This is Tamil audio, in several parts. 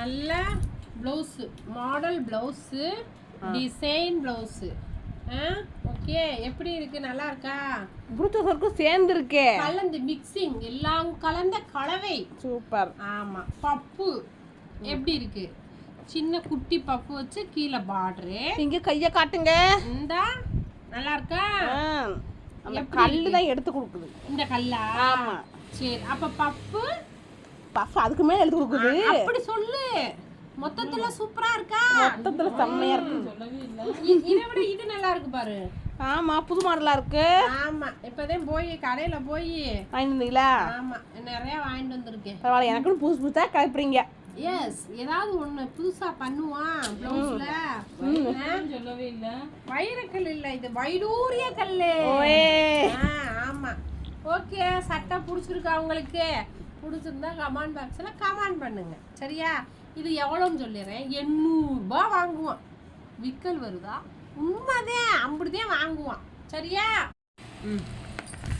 நல்ல blouse model blouse design blouse okay எப்படி இருக்கு? நல்லா இருக்கா? ப்ளூடூத்துக்கும் சேர்ந்து இருக்கே. கலந்து மிக்சிங் எல்லாம் கலந்த கலவை. சூப்பர். ஆமா பப்பு. எப்படி இருக்கு? சின்ன குட்டி பப்பு வச்சு கீழே பார்டரு இங்க கைய காட்டுங்க. இந்தா நல்லா இருக்கா? ஆ, அந்த கல்லு தான் எடுத்து கொடுக்குது. இந்த கல்லா? ஆமா. சரி அப்ப பப்பு பஃப் அதுக்கு மேல எடுத்து கொடுக்குது. அப்படி சொல்லு. மொத்தத்துல சூப்பரா இருக்கா? மொத்தத்துல செம்மையா இருக்கு. இதை விட இது நல்லா இருக்கு பாரு. ஆமா புது மாடலா இருக்கு. ஆமா இப்பதான் போய் கடையில போய். வாங்கிட்டு வந்தீங்களா? ஆமா நிறைய வாங்கிட்டு வந்திருக்கேன். பரவாயில்ல எனக்குன்னு புதுசு புதுசா கிளப்புறீங்க எஸ் ஏதாவது ஒண்ணு புதுசா பண்ணுவான் பிளவுஸ்ல சொல்லவே இல்ல வைரக்கல் இல்ல இது வைடூரிய கல்லு. ஆமா. ஓகே சட்டை பிடிச்சிருக்கா உங்களுக்கு? பிடிச்சிருந்தா கமெண்ட் பாக்ஸில் கமெண்ட் பண்ணுங்க. சரியா? இது எவ்வளோன்னு சொல்லிடுறேன். எண்ணூறுபா வாங்குவான். விக்கல் வருதா? உண்மைதான் அப்படிதான் வாங்குவான். சரியா? ம்.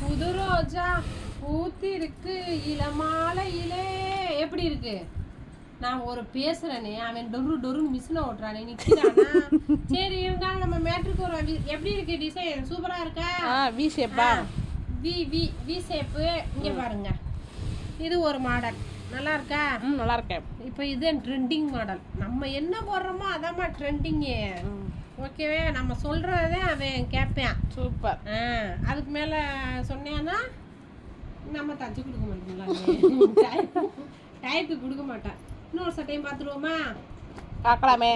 புது ரோஜா பூத்தி இருக்கு இளமாலையிலே. எப்படி இருக்கு? நான் ஒரு பேசுறேனே அவன் டொரு டொருன்னு மிஷினை ஓட்டுறானே நிக்கிறானா சரி இருந்தாலும் நம்ம மேட்ருக்கு ஒரு எப்படி இருக்கு டிசைன் சூப்பரா இருக்கா? வி ஷேப்பா வி வி வி ஷேப்பு இங்க பாருங்க. இது ஒரு மாடல். நல்லா இருக்கா? ம் நல்லா இருக்கேன். இப்போ இது ட்ரெண்டிங் மாடல் நம்ம என்ன போடுறோமோ அதாம்மா ட்ரெண்டிங்கு ஓகேவே நம்ம சொல்றதே அவன் கேட்பான். சூப்பர். ஆ அதுக்கு மேலே சொன்னேன்னா நம்ம தச்சு கொடுக்க மாட்டோம்ல டயத்துக்கு கொடுக்க மாட்டேன். இன்னொரு சட்டையும் பார்த்துருவோமா? பார்க்கலாமே.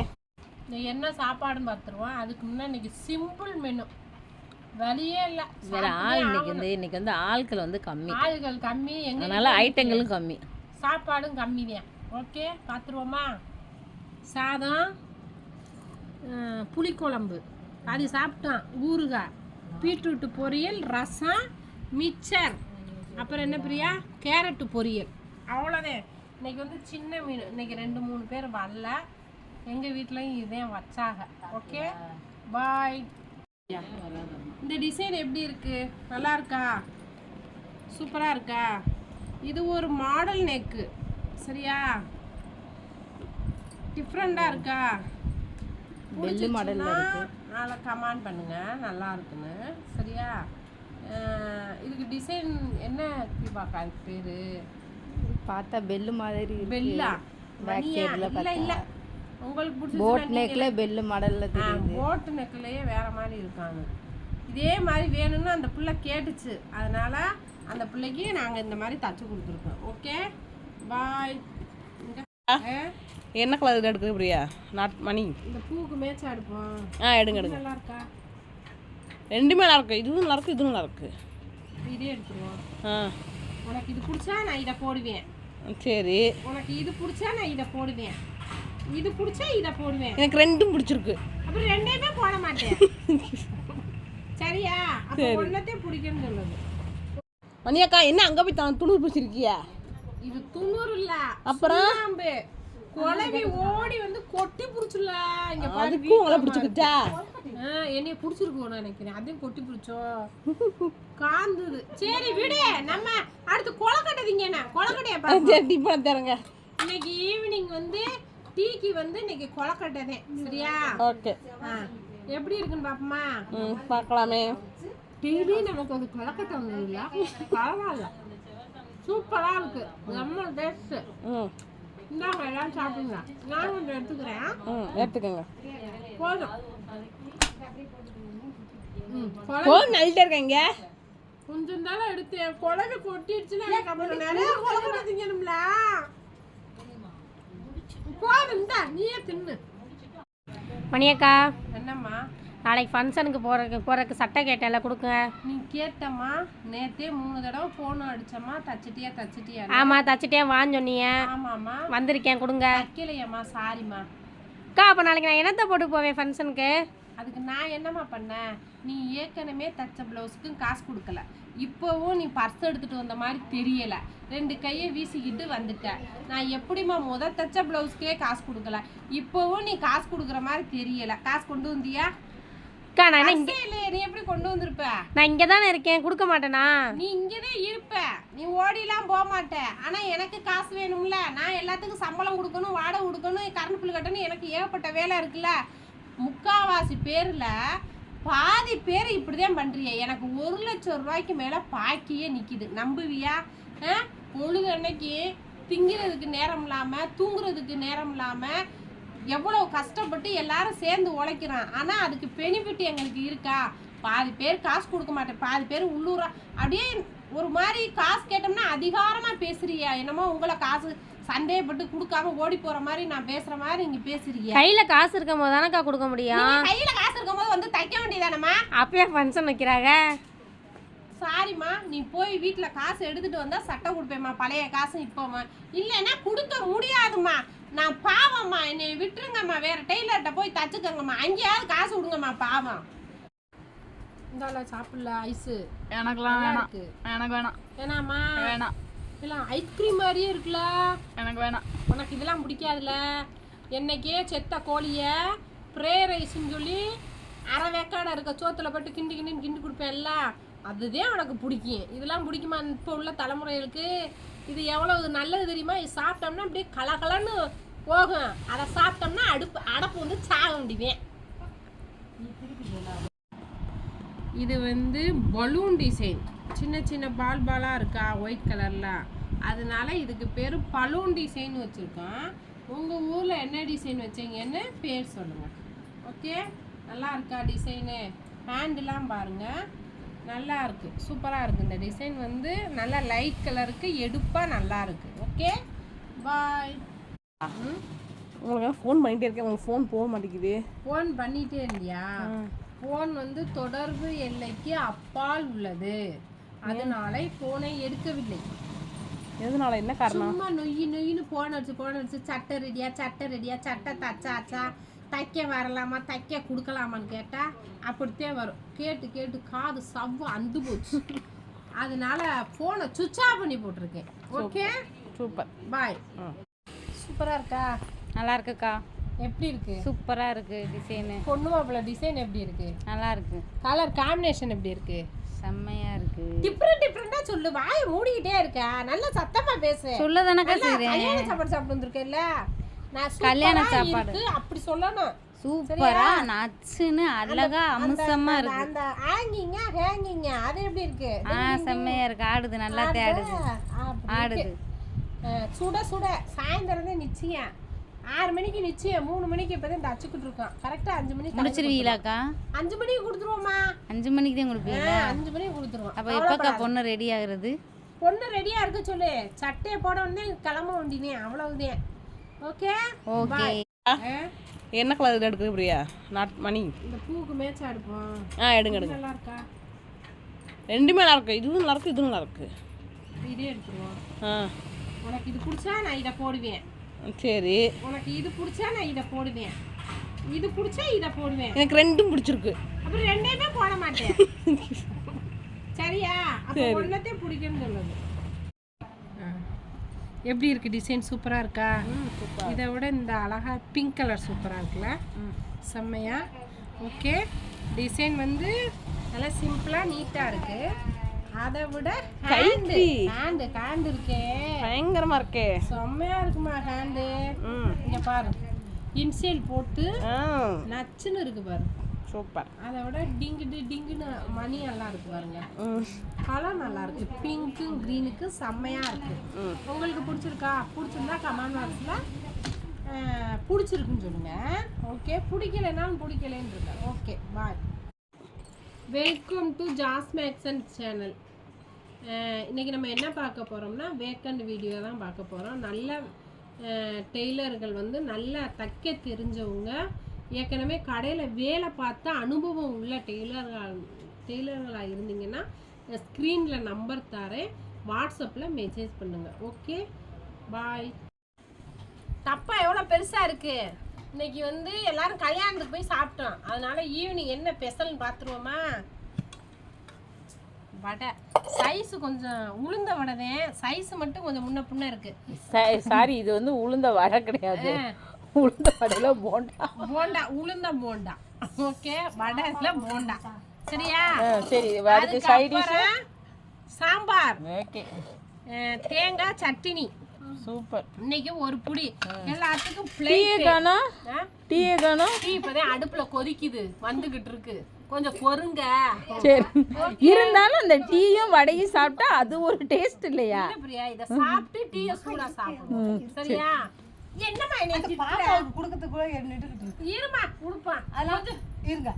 என்ன சாப்பாடுன்னு பார்த்துருவோம். அதுக்கு முன்னே இன்னைக்கு சிம்பிள் மெனு வழியே இல்லை. வேற ஆள் இன்னைக்கு வந்து இன்னைக்கு வந்து ஆட்கள் வந்து கம்மி. ஆளுகள் கம்மி எங்க அதனால ஐட்டங்களும் கம்மி. சாப்பாடும் கம்மி தான் ஓகே பார்த்துருவோமா சாதம் புளிக்குழம்பு. அது சாப்பிட்டோம் ஊறுகாய். பீட்ரூட்டு பொரியல் ரசம் மிச்சர். அப்புறம் என்ன பிரியா? கேரட்டு பொரியல். அவ்வளோதான் இன்னைக்கு வந்து சின்ன மீன். இன்னைக்கு ரெண்டு மூணு பேர் வரல. எங்கள் வீட்லேயும் இதே வச்சாங்க. ஓகே? பாய். இந்த டிசைன் எப்படி இருக்கு? நல்லா இருக்கா? சூப்பராக இருக்கா? இது ஒரு மாடல் நெக்கு சரியா? டிஃப்ரெண்ட்டாக இருக்கா? மாடல்ல இருக்கு. நாளை கமெண்ட் பண்ணுங்க. நல்லா இருக்குன்னு. சரியா? இதுக்கு டிசைன் என்ன தீபாக்கா அதுக்கு பேரு? பார்த்தா பெல்லு மாதிரி பெல்லா இல்ல இல்ல. உங்களுக்கு போட் பிடிச்ச நெக்ல பெல்லு மாடல்ல தெரியுது. போட்டு நெக்லையே வேற மாதிரி இருக்காங்க. இதே மாதிரி வேணும்னு அந்த பிள்ளை கேட்டுச்சு. அதனால அந்த பிள்ளைக்கு நாங்க இந்த மாதிரி தச்சு கொடுத்துருக்கோம். ஓகே பாய் என்ன கலர் எடுக்குது பிரியா? நாட் மணி இந்த பூக்கு மேட்சா எடுப்போம். ஆ எடுங்க எடுங்க. நல்லா இருக்கா? ரெண்டுமே நல்லா இருக்கு. இதுவும் நல்லா இருக்கு இதுவும் நல்லா இருக்கு. இதே எடுத்துருவோம். ஆ. உனக்கு இது பிடிச்சா நான் இதை போடுவேன். சரி. உனக்கு இது பிடிச்சா நான் இதை போடுவேன். இது பிடிச்சா இதை போடுவேன். எனக்கு ரெண்டும் பிடிச்சிருக்கு. அப்புறம் ரெண்டையுமே போட மாட்டேன். சரியா? அப்ப ஒன்னத்தையும் பிடிக்கும்னு சொல்லுது. மணியாக்கா என்ன அங்க போய் தான் துணி பிடிச்சிருக்கியா? இது துண்ணூறு இல்ல. அப்புறம்? குழவி ஓடி வந்து கொட்டி புடிச்சுல இங்க பாரு அதுக்கும் உங்களை பிடிச்சிக்கிச்சா? ஆ, என்னைய புடிச்சிருக்கோன்னு நினைக்கிறேன். அதையும் கொட்டி புடிச்சோம் காந்தது. சரி விடு. நம்ம அடுத்து கொலக்கட்டை திங்கண்ணா கொலக்கட்டைய பாப்போம் சரி டிஃபன் தரங்க. இன்னைக்கு ஈவினிங் வந்து டீக்கு வந்து இன்னைக்கு கொலக்கட்டை தான் சரியா? ஓகே. எப்படி இருக்குன்னு பாப்போமா? ம் பார்க்கலாமே. டெய்லி நமக்கு ஒரு கொலக்கட்டை வந்தது இல்ல. பரவாயில்ல. சூப்பரா இருக்கு. நம்ம டேஸ்ட் ம். இந்தாங்க எல்லாம் சாப்பிடுங்க. நான் கொஞ்சம் எடுத்துக்கிறேன். ம் எடுத்துக்கோங்க. போதும். ம், கொலை- போன் நல்லிட்டே இருக்கீங்க கொஞ்சம் தானே எடுத்தேன். குழம்பு கொட்டிடுச்சுன்னா எனக்கு அப்புறம் நிறைய கொலக்கட்டை திங்கணும்ல போதும் இந்தா நீயே தின்னு. மணியக்கா என்னம்மா? நாளைக்கு ஃபங்க்ஷனுக்கு போறதுக்கு போறதுக்கு சட்டை கேட்டேன்ல கொடுங்க நீ கேட்டம்மா நேத்தே மூணு தடவை போன் அடிச்சம்மா தச்சிட்டியா தச்சிட்டியா ஆமா தச்சுட்டே வான்னு சொன்னீங்க. ஆமாம்மா. வந்திருக்கேன் கொடுங்க. வைக்கலையம்மா சாரிம்மா. அக்கா அப்போ நாளைக்கு நான் என்னத்தை போட்டு போவேன் ஃபங்க்ஷனுக்கு அதுக்கு நான் என்னம்மா பண்ணேன்? நீ ஏற்கனவே தச்ச ப்ளவுஸுக்கும் காசு கொடுக்கல. இப்போவும் நீ பர்ஸ் எடுத்துட்டு வந்த மாதிரி தெரியல. ரெண்டு கையை வீசிக்கிட்டு வந்துட்ட. நான் எப்படிம்மா முத தச்ச ப்ளவுஸ்க்கே காசு கொடுக்கல. இப்போவும் நீ காசு கொடுக்குற மாதிரி தெரியல. காசு கொண்டு வந்தியா? நான் இங்க நீ எப்படி கொண்டு வந்திருப்ப? நான் இங்கே தானே இருக்கேன். கொடுக்க மாட்டேனா? நீ இங்கதான் இருப்ப. நீ ஓடிலாம் போக மாட்ட. ஆனா எனக்கு காசு வேணும்ல. நான் எல்லாத்துக்கும் சம்பளம் கொடுக்கணும் வாடகை கொடுக்கணும் கரண்ட் பில் கட்டணும். எனக்கு ஏகப்பட்ட வேலை இருக்குல்ல. முக்காவாசி பேர்ல பாதி பேர் இப்படிதான் பண்றிய எனக்கு ஒரு லட்சம் ரூபாய்க்கு மேல பாக்கியே நிக்குது. நம்புவியா? ஆ? பொழுது அன்னைக்கு திங்கிறதுக்கு நேரம் இல்லாம தூங்குறதுக்கு நேரம் இல்லாம எவ்வளவு கஷ்டப்பட்டு எல்லாரும் சேர்ந்து உழைக்கிறான். ஆனா அதுக்கு பெனிஃபிட் எங்களுக்கு இருக்கா? பாதி பேர் காசு கொடுக்க மாட்டேன். பாதி பேர் உள்ளூரா. அப்படியே ஒரு மாதிரி காசு கேட்டோம்னா அதிகாரமா பேசுறியா? என்னமோ உங்களை காசு சந்தேகப்பட்டு கொடுக்காம ஓடி போற மாதிரி நான் பேசுற மாதிரி நீங்க பேசுறீங்க கையில் காசு இருக்கும் போது தானக்கா கொடுக்க முடியும்? கையில காசு இருக்கும்போது வந்து தைக்க வேண்டியதானம்மா? அப்பயே ஃபங்க்ஷன் வைக்கிறாங்க. சாரிம்மா நீ போய் வீட்ல காசு எடுத்துட்டு வந்தா சட்டை கொடுப்பேம்மா பழைய காசு இப்போம்மா. இல்லைன்னா கொடுக்க முடியாதும்மா. நான் பாவம்மா என்னை விட்டுருங்கம்மா வேற டெய்லர்கிட்ட போய் தச்சுக்கங்கம்மா. அங்கேயாவது காசு விடுங்கம்மா பாவம். இந்தால சாப்பிடல ஐஸு. எனக்குலாம் வேணாம். எனக்கு வேணாம். ஏனாம்மா வேணாம். எல்லாம் ஐஸ்கிரீம் மாதிரியே இருக்குல்ல. எனக்கு வேணாம். உனக்கு இதெல்லாம் பிடிக்காதுல்ல. என்னைக்கே செத்த கோழியை ப்ரே ரைஸ்ன்னு சொல்லி அரை வேக்காடை இருக்க சோத்துல போட்டு கிண்டி கிண்டின்னு கிண்டி கொடுப்பேன்ல அதுதான் உனக்கு பிடிக்கும். இதெல்லாம் பிடிக்குமா இப்போ உள்ள தலைமுறைகளுக்கு? இது எவ்வளவு நல்லது தெரியுமா? இது சாப்பிட்டோம்னா அப்படியே கலகலன்னு போகும். அதை சாப்பிட்டோம்னா அடுப்பு அடப்பு வந்து சாக வேண்டியதேன் இது வந்து பலூன் டிசைன் சின்ன சின்ன பால் பாலாக இருக்கா ஒயிட் கலரில் அதனால இதுக்கு பேர் பலூன் டிசைன் வச்சுருக்கோம். உங்கள் ஊரில் என்ன டிசைன் வச்சீங்கன்னு பேர் சொல்லுங்கள் ஓகே நல்லா இருக்கா டிசைனு ஹேண்டுலாம் பாருங்கள் நல்லா இருக்குது சூப்பராக இருக்குது இந்த டிசைன் வந்து நல்லா லைட் கலருக்கு எடுப்பாக நல்லா இருக்குது ஓகே பாய் உங்களுக்கு ஃபோன் பண்ணிட்டே இருக்கேன். உங்களுக்கு ஃபோன் போக மாட்டேங்குது. ஃபோன் பண்ணிட்டே இருந்தியா? ஃபோன் வந்து தொடர்பு எல்லைக்கு அப்பால் உள்ளது. அதனால ஃபோனை எடுக்கவில்லை. எதனால? என்ன காரணம்? சும்மா நொய்யி நொய்யின்னு போன் அடிச்சு போன் அடிச்சு சட்டை ரெடியா சட்டை ரெடியா சட்டை தச்சாச்சா? தைக்க வரலாமா? தைக்க கொடுக்கலாமான்னு கேட்டா அப்படித்தான் வரும். கேட்டு கேட்டு காது சவ்வு அந்து போச்சு. அதனால ஃபோனை சுவிட்ச் ஆஃப் பண்ணி போட்டிருக்கேன். Okay super. பாய் ம். சூப்பரா இருக்கா? நல்லா இருக்குக்கா. எப்படி இருக்கு? சூப்பராக இருக்கு டிசைனு பொண்ணு மாப்பிள்ள டிசைன் எப்படி இருக்கு? நல்லா இருக்கு. கலர் காம்பினேஷன் எப்படி இருக்கு? செம்மையா இருக்கு. டிஃப்ரெண்ட் டிஃப்ரெண்டா சொல்லு. வாயை மூடிக்கிட்டே இருக்க. நல்லா சத்தமா பேசு. சொல்ல தானக்கா கல்யாண சாப்பாடு சாப்பிட்டு வந்திருக்கேல்ல நான் சூப்பரா கல்யாண சாப்பாடு. அப்படி சொல்லணும். சூப்பரா நச்சுன்னு அழகா அம்சமா இருக்கு. அந்த ஹேங்கிங்க ஹேங்கிங்க அது எப்படி இருக்கு? ஆ செம்மையா இருக்கு. ஆடுது நல்லா தேடுது. ஆடுது. சுட சுட. சாயந்தரம் நிச்சயம். ஆறு மணிக்கு நிச்சயம் மூணு மணிக்கு இப்பதான் தச்சுக்கிட்டு இருக்கோம் கரெக்டா அஞ்சு மணிக்கு முடிச்சிருவீங்களாக்கா. அஞ்சு மணிக்கு கொடுத்துருவோமா அஞ்சு மணிக்கு தான் கொடுப்பீங்களா? அஞ்சு மணிக்கு கொடுத்துருவோம். அப்ப எப்பக்கா பொண்ணு ரெடி ஆகுறது? பொண்ணு ரெடியா இருக்க சொல்லு. சட்டையை போட உடனே கிளம்ப வேண்டினே அவ்வளவுதான் ஓகே ஓகே என்ன கலர் எடுக்குது பிரியா? நாட் மணி. இந்த பூவுக்கு மேட்சா எடுப்போம். ஆ எடுங்க எடுங்க. நல்லா இருக்கா? ரெண்டுமே நல்லா இருக்கு. இதுவும் நல்லா இருக்கு இதுவும் நல்லா இருக்கு. இதே எடுத்துருவோம். ஆ. உனக்கு இது பிடிச்சா நான் இதை போடுவேன். சரி. உனக்கு இது பிடிச்சா நான் இதை போடுவேன். இது பிடிச்சா இதை போடுவேன். எனக்கு ரெண்டும் பிடிச்சிருக்கு. அப்புறம் ரெண்டையுமே போட மாட்டேன். சரியா? அப்போ ஒன்னத்தையும் பிடிக்கும்னு சொல்லுது. எப்படி இருக்கு? டிசைன் சூப்பரா இருக்கா? இதை விட இந்த அழகா பிங்க் கலர் சூப்பரா இருக்குல்ல? செம்மையா? ஓகே டிசைன் வந்து நல்லா சிம்பிளா நீட்டா இருக்கு. அதை விட ஹேண்டு ஹேண்டு ஹேண்டு இருக்கே. பயங்கரமா இருக்கே. செம்மையா இருக்குமா ஹேண்டு இங்க பாரு. இன்சியல் போட்டு நச்சுன்னு இருக்கு பாரு. சூப்பர். அதை விட டிங்கு டிங்குன்னு மணி எல்லாம் இருக்கு பாருங்க. கலர் நல்லா இருக்கு. பிங்க்கும் க்ரீனுக்கு செம்மையா இருக்கு. உங்களுக்கு பிடிச்சிருக்கா? பிடிச்சிருந்தா கமெண்ட் பாக்ஸ்ல பிடிச்சிருக்குன்னு சொல்லுங்க. ஓகே பிடிக்கலைனாலும் பிடிக்கலைன்னு இருக்கேன் okay bye welcome to jazz Maxon channel இன்றைக்கி நம்ம என்ன பார்க்க போகிறோம்னா வேக்கண்ட் வீடியோ தான் பார்க்க போகிறோம் நல்ல டெய்லர்கள் வந்து நல்லா தைக்க தெரிஞ்சவங்க ஏற்கனவே கடையில் வேலை பார்த்த அனுபவம் உள்ள டெய்லர்கள் டெய்லர்களாக இருந்தீங்கன்னா ஸ்க்ரீனில் நம்பர் தரேன். வாட்ஸ்அப்பில் மெசேஜ் பண்ணுங்கள் ஓகே பாய் தப்பா எவ்வளோ பெருசாக இருக்குது இன்னைக்கு வந்து எல்லாரும் கல்யாணத்துக்கு போய் சாப்பிட்டோம். அதனால ஈவினிங் என்ன ஸ்பெஷல்னு பார்த்துருவோமா? வடை. சைஸ் கொஞ்சம் உளுந்த வடை சைஸ் மட்டும் கொஞ்சம் முன்ன பின்ன இருக்கு. சாரி இது வந்து உளுந்த வடை கிடையாது. உளுந்த வடையில போண்டா. போண்டா உளுந்த போண்டா. ஓகே வடைல போண்டா. சரியா? சரி அதுக்கு சைட் டிஷ் அதுக்கப்புறம் சாம்பார். ஓகே தேங்காய் சட்னி சூப்பர். இன்னைக்கு ஒரு புடி. எல்லாத்துக்கும் டீயே பிளேட் காணோம் டீயே காணோம் டீ இப்பதான் அடுப்புல கொதிக்குது. வந்துகிட்டு இருக்கு. கொஞ்சம் பொறுங்க. சரி. இருந்தாலும் அந்த டீயும் வடையும் சாப்பிட்டா அது ஒரு டேஸ்ட் இல்லையா? இல்ல பிரியா இத சாப்பிட்டு டீய சூடா சாப்பிடணும். சரியா? என்னம்மா என்ன பாப்பாவுக்கு கொடுக்கறதுக்குள்ள நின்றுக்கிட்டு இருக்கு. இருமா குடுப்பான் அதெல்லாம் இருங்க.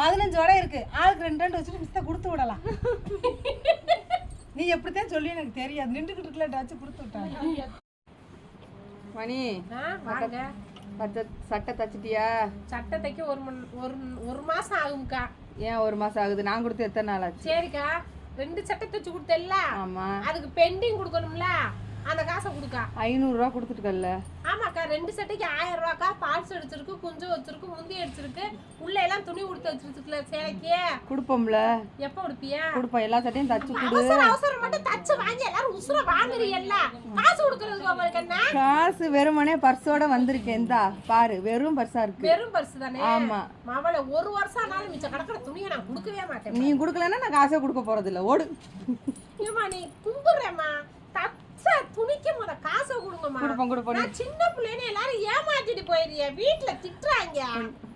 பதினஞ்சு வடை இருக்கு. ஆளுக்கு ரெண்டு ரெண்டு வச்சுட்டு மிஸ்த கொடுத்து விடலாம். நீ எப்படித்தான் சொல்லி எனக்கு தெரியாது. நின்றுக்கிட்டு இருக்கல வச்சு கொடுத்து விட்டாங்க மணி பச்சை சட்டை தச்சிட்டியா? சட்டத்தைக்கு ஒரு மணி ஒரு ஒரு மாசம் ஆகும்க்கா. ஏன் ஒரு மாசம் ஆகுது? நான் கொடுத்து எத்தனை நாள் ஆச்சு? சரிக்கா. ரெண்டு சட்டை தச்சு கொடுத்தல்ல ஆமா. அதுக்கு பெண்டிங் கொடுக்கணும்ல. அந்த காசை கொடுக்கா. ஐநூறுரூவா கொடுத்துட்டுக்கல்ல? ஆமாக்கா ரெண்டு சட்டைக்கு ஆயிரம் ரூபாக்கா பால்ஸ் அடிச்சிருக்கு குஞ்சு வச்சிருக்கு முந்தி அடிச்சிருக்கு. உள்ள எல்லாம் துணி கொடுத்து வச்சிருக்குல சேலைக்கு. கொடுப்போம்ல? எப்போ கொடுப்பியா கொடுப்போம் எல்லா சட்டையும் தச்சு கொடு. அவசர அவசரம் மட்டும் தச்சு வாங்கி எல்லாரும் உசுர வாங்குறீல்ல காசு கொடுக்கறதுக்கு உங்களுக்கு என்ன? காசு வெறுமனே பர்ஸோட வந்திருக்கேன் இந்தா பாரு வெறும் பர்ஸா இருக்கு. வெறும் பர்ஸ் தானே? ஆமா. மவளை ஒரு வருஷம் ஆனாலும் மிச்சம் கிடக்கிற துணியை நான் கொடுக்கவே மாட்டேன் நீ கொடுக்கலன்னா நான் காசே கொடுக்க போறது இல்ல ஓடு. ஏமா நீ கும்பிடுறேம்மா துணிக்கு முத காசை கொடுங்கம்மா. கொடுப்போம் கொடுப்போம். நான் சின்ன பிள்ளைன்னு எல்லாரும் ஏமாத்திட்டு போயிடுறிய. வீட்டுல திட்டுறாங்க.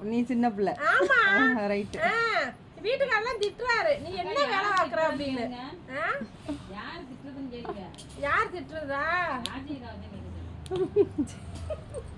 நீ சின்ன பிள்ளை. ஆமா. ரைட்டு ஆ, வீட்டுக்காரெல்லாம் திட்டுறாரு. நீ என்ன வேலை பார்க்குற அப்படின்னு. ஆ? யார் திட்டுறதா?